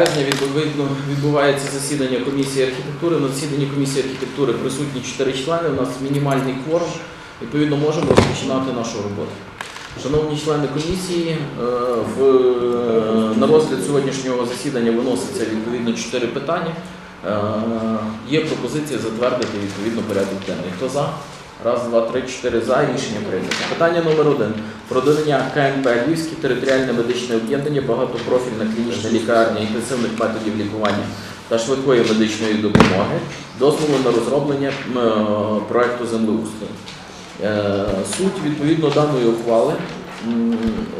Березня відбувається засідання комісії архітектури. На засіданні комісії архітектури присутні 4 члени. У нас мінімальний кворум. Відповідно, можемо розпочинати нашу роботу. Шановні члени комісії, е, е, на розгляд сьогоднішнього засідання виноситься відповідно 4 питання. Е, Є пропозиція затвердити відповідно порядок денний. Хто за? Раз, два, три, чотири за. Рішення прийнято. Питання номер один. Про додання КНП Львівське територіальне медичне об'єднання, багатопрофільна клінічна лікарня інтенсивних методів лікування та швидкої медичної допомоги, дозволу на розроблення проєкту е, землеустрою. Е, Суть відповідно даної ухвали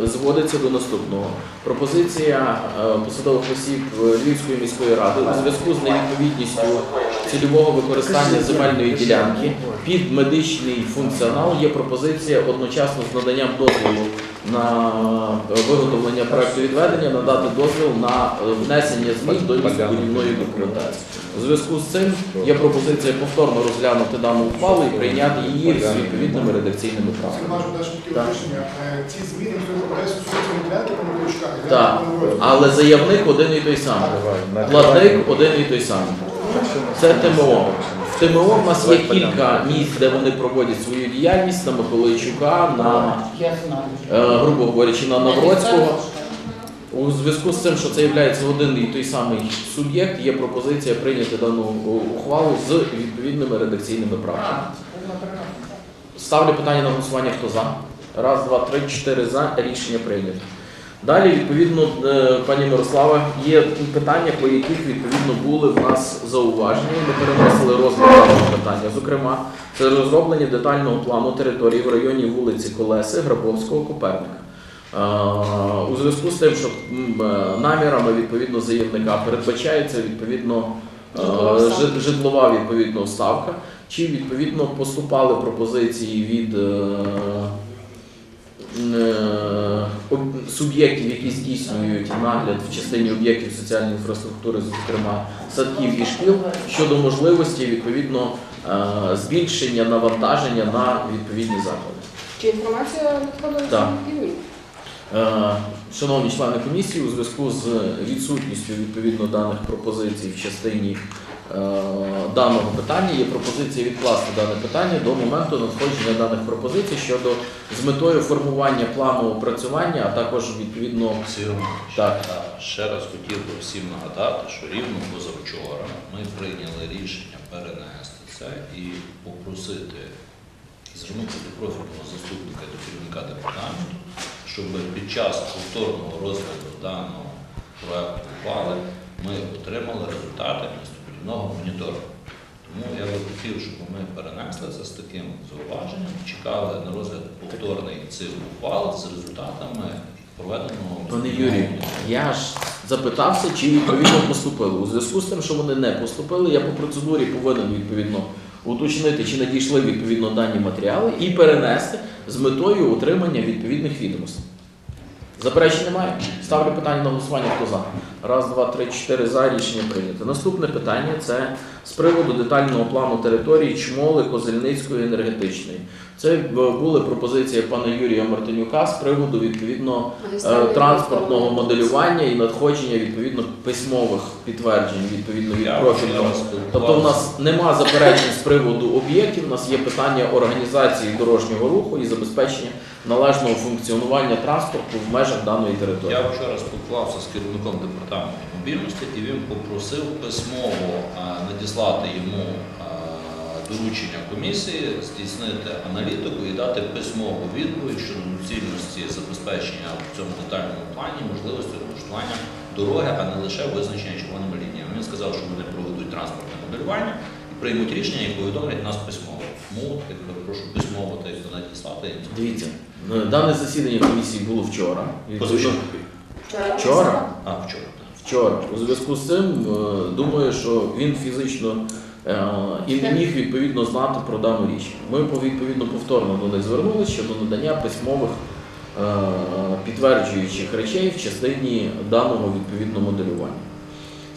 зводиться до наступного. Пропозиція е, посадових осіб Львівської міської ради у зв'язку з невідповідністю цільового використання земельної ділянки під медичний функціонал є пропозиція одночасно з наданням дозволу на виготовлення проекту відведення надати дозвіл на внесення змін до містобудівної документації. У зв'язку з цим є пропозиція повторно розглянути дану ухвалу і прийняти її з відповідними редакційними рішення. Е, Ці зміни. Так, але заявник один і той самий. Платник один і той самий. Це ТМО. ТМО в нас є кілька місць, де вони проводять свою діяльність на Миколайчука, на, е, грубо говорячи, на Навроцького. У зв'язку з цим, що це є один і той самий суб'єкт, є пропозиція прийняти дану ухвалу з відповідними редакційними правками. Ставлю питання на голосування, хто за. Раз, два, три, чотири за. Рішення прийнято. Далі, відповідно, е, пані Мирослава, є питання, по яких відповідно були в нас зауваження. Ми переносили розгляд даного питання. Зокрема, це розроблення детального плану території в районі вулиці Колеси, Грабовського, Коперника. Е, У зв'язку з тим, що е, намірами відповідно заявника передбачається відповідно Житлова відповідно ставка, чи відповідно поступали пропозиції від суб'єктів, які здійснюють нагляд в частині об'єктів соціальної інфраструктури, зокрема садків і шкіл, щодо можливості відповідно е, збільшення навантаження на відповідні заклади. Чи інформація надходила? Е, Шановні члени комісії, у зв'язку з відсутністю відповідно даних пропозицій в частині е, даного питання є пропозиція відкласти дане питання до моменту надходження даних пропозицій щодо з метою формування плану опрацювання, а також відповідно Так. ще раз хотів би всім нагадати, що рівно позавчора ми прийняли рішення перенести це і попросити звернутися до профільного заступника до керівника департаменту, щоб під час повторного розгляду даного проекту ухвали ми отримали результати містобудівного моніторингу. Тому я би хотів, щоб ми перенесли це з таким зауваженням, чекали на розгляд повторний цих ухвал з результатами проведеного Пане Юрію, я ж запитався, чи відповідно поступили. У зв'язку з тим, що вони не поступили, я по процедурі повинен відповідно уточнити, чи надійшли відповідно дані матеріали і перенести з метою отримання відповідних відомостей. Заперечень немає? Ставлю питання на голосування. Хто за? Раз, два, три, чотири за. Рішення прийнято. Наступне питання це з приводу детального плану території Чмоли Козельницької енергетичної. Це були пропозиції пана Юрія Мартинюка з приводу відповідно е, транспортного моделювання і надходження відповідно письмових підтверджень відповідно від профільного. Тобто в нас нема заперечень з приводу об'єктів, у нас є питання організації дорожнього руху і забезпечення належного функціонування транспорту в межах даної території. Я вчора спілкувався з керівником департаменту мобільності і він попросив письмово надіслати йому доручення комісії, здійснити аналітику і дати письмову відповідь щодо доцільності забезпечення в цьому детальному плані можливості облаштування дороги, а не лише визначення червоними лініями. Він сказав, що вони проведуть транспортне моделювання приймуть рішення і повідомлять нас письмово. Тому я прошу письмово та й надіслати Дивіться, е, дане засідання комісії було вчора. Позавчора. Вчора? А, вчора. так. Вчора. У зв'язку з цим е, думаю, що він фізично е, і не міг відповідно знати про дану річ. Ми відповідно повторно до них звернулися щодо надання письмових е, підтверджуючих речей в частині даного відповідно моделювання.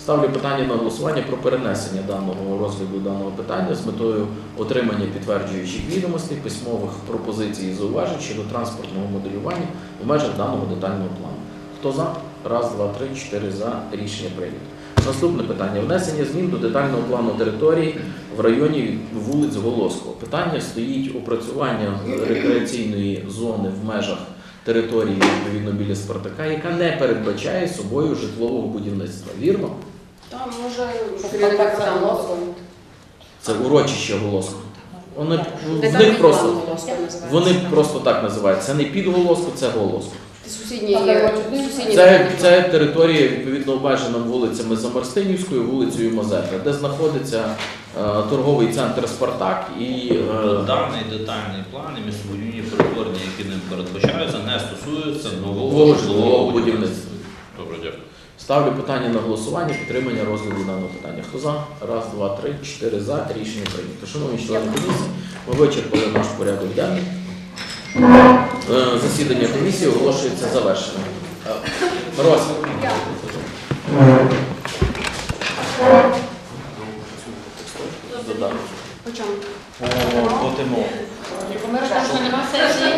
Ставлю питання на голосування про перенесення даного розгляду даного питання з метою отримання підтверджуючих відомостей, письмових пропозицій і зауважень щодо транспортного моделювання в межах даного детального плану. Хто за? Раз, два, три, чотири за. Рішення прийнято. Наступне питання. Внесення змін до детального плану території в районі вулиць Голоского. Питання стоїть опрацювання рекреаційної зони в межах території відповідно біля Спартака, яка не передбачає собою житлового будівництва. Вірно? Там може Спартак це урочище Голоско. Вони в них просто вони просто так називають. Це не підголоску, це Голоско. Це сусідні, сусідні Це, це територія відповідно обмежена вулицями Замарстинівською, вулицею Мазепи, де знаходиться е, торговий центр Спартак і е, Даний детальний план і містобудівні перетворення, які ним передбачаються, не стосуються нового житлового будівництва. Добре, дякую. ставлю питання на голосування, підтримання розгляду даного питання. Хто за? Раз, два, три, чотири за. Рішення прийнято. Шановні члени комісії, ми вичерпали наш порядок денний. Е, засідання комісії оголошується завершеним. Е, Мороз. Е, По чому? По тему. Ми що нема сесії.